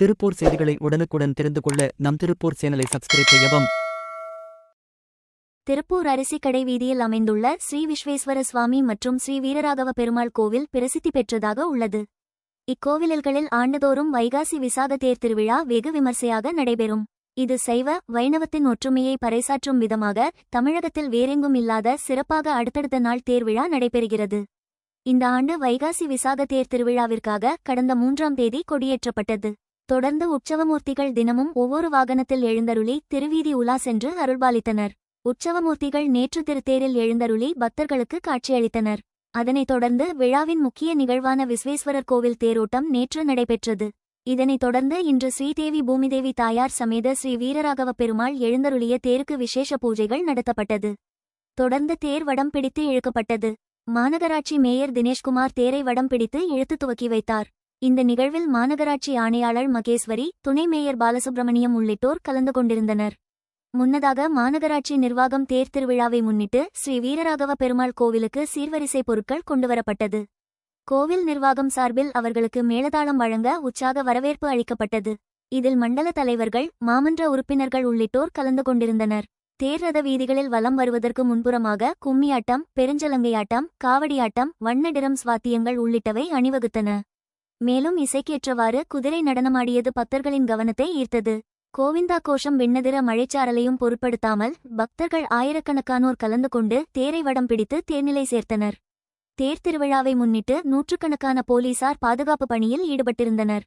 திருப்பூர் செய்திகளை உடனுக்குடன் தெரிந்து கொள்ள நம் திருப்பூர் சேனலை சப்ஸ்கிரைப் செய்யவும். திருப்பூர் அரிசிக்கடை வீதியில் அமைந்துள்ள ஸ்ரீ விஸ்வேஸ்வர சுவாமி மற்றும் ஸ்ரீ வீரராகவ பெருமாள் கோவில் பிரசித்தி பெற்றதாக உள்ளது. இக்கோவில்களில் ஆண்டுதோறும் வைகாசி விசாத தேர் திருவிழா வெகு விமர்சையாக நடைபெறும். இது சைவ வைணவத்தின் ஒற்றுமையை பறைசாற்றும் விதமாக தமிழகத்தில் வேறெங்கும் இல்லாத சிறப்பாக அடுத்தடுத்த நாள் தேர்விழா நடைபெறுகிறது. இந்த ஆண்டு வைகாசி விசாக தேர் திருவிழாவிற்காக கடந்த மூன்றாம் தேதி கொடியேற்றப்பட்டது. தொடர்ந்து உற்சவமூர்த்திகள் தினமும் ஒவ்வொரு வாகனத்தில் எழுந்தருளி திருவீதி உலா சென்று அருள்பாலித்தனர். உற்சவமூர்த்திகள் நேற்று திருத்தேரில் எழுந்தருளி பக்தர்களுக்கு காட்சியளித்தனர். அதனைத் தொடர்ந்து விழாவின் முக்கிய நிகழ்வான விஸ்வேஸ்வரர் கோவில் தேரோட்டம் நேற்று நடைபெற்றது. இதனைத் தொடர்ந்து இன்று ஸ்ரீதேவி பூமிதேவி தாயார் சமேத ஸ்ரீ வீரராகவ பெருமாள் எழுந்தருளிய தேருக்கு விசேஷ பூஜைகள் நடத்தப்பட்டது. தொடர்ந்து தேர் வடம் பிடித்து இழுக்கப்பட்டது. மாநகராட்சி மேயர் தினேஷ்குமார் தேரை வடம் பிடித்து இழுத்து துவக்கி வைத்தார். இந்த நிகழ்வில் மாநகராட்சி ஆணையாளர் மகேஸ்வரி துணை மேயர் பாலசுப்ரமணியம் உள்ளிட்டோர் கலந்து கொண்டிருந்தனர். முன்னதாக மாநகராட்சி நிர்வாகம் தேர் திருவிழாவை முன்னிட்டு ஸ்ரீ வீரராகவ பெருமாள் கோவிலுக்கு சீர்வரிசை பொருட்கள் கொண்டுவரப்பட்டது. கோவில் நிர்வாகம் சார்பில் அவர்களுக்கு மேலதாளம் வழங்க உற்சாக வரவேற்பு அளிக்கப்பட்டது. இதில் மண்டல தலைவர்கள் மாமன்ற உறுப்பினர்கள் உள்ளிட்டோர் கலந்து கொண்டிருந்தனர். தேர் ரத வீதிகளில் வலம் வருவதற்கு முன்புறமாக கும்மியாட்டம் பெருஞ்சலங்கையாட்டம் காவடியாட்டம் வண்ணடிரம் சுவாத்தியங்கள் உள்ளிட்டவை அணிவகுத்தன. மேலும் இசைக்கேற்றவாறு குதிரை நடனமாடியது பக்தர்களின் கவனத்தை ஈர்த்தது. கோவிந்தா கோஷம் விண்ணதிர மழைச்சாரலையும் பொருட்படுத்தாமல் பக்தர்கள் ஆயிரக்கணக்கானோர் கலந்து கொண்டு தேரை வடம் பிடித்து தேர்நிலை சேர்த்தனர். தேர் திருவிழாவை முன்னிட்டு நூற்றுக்கணக்கான போலீசார் பாதுகாப்பு பணியில் ஈடுபட்டிருந்தனர்.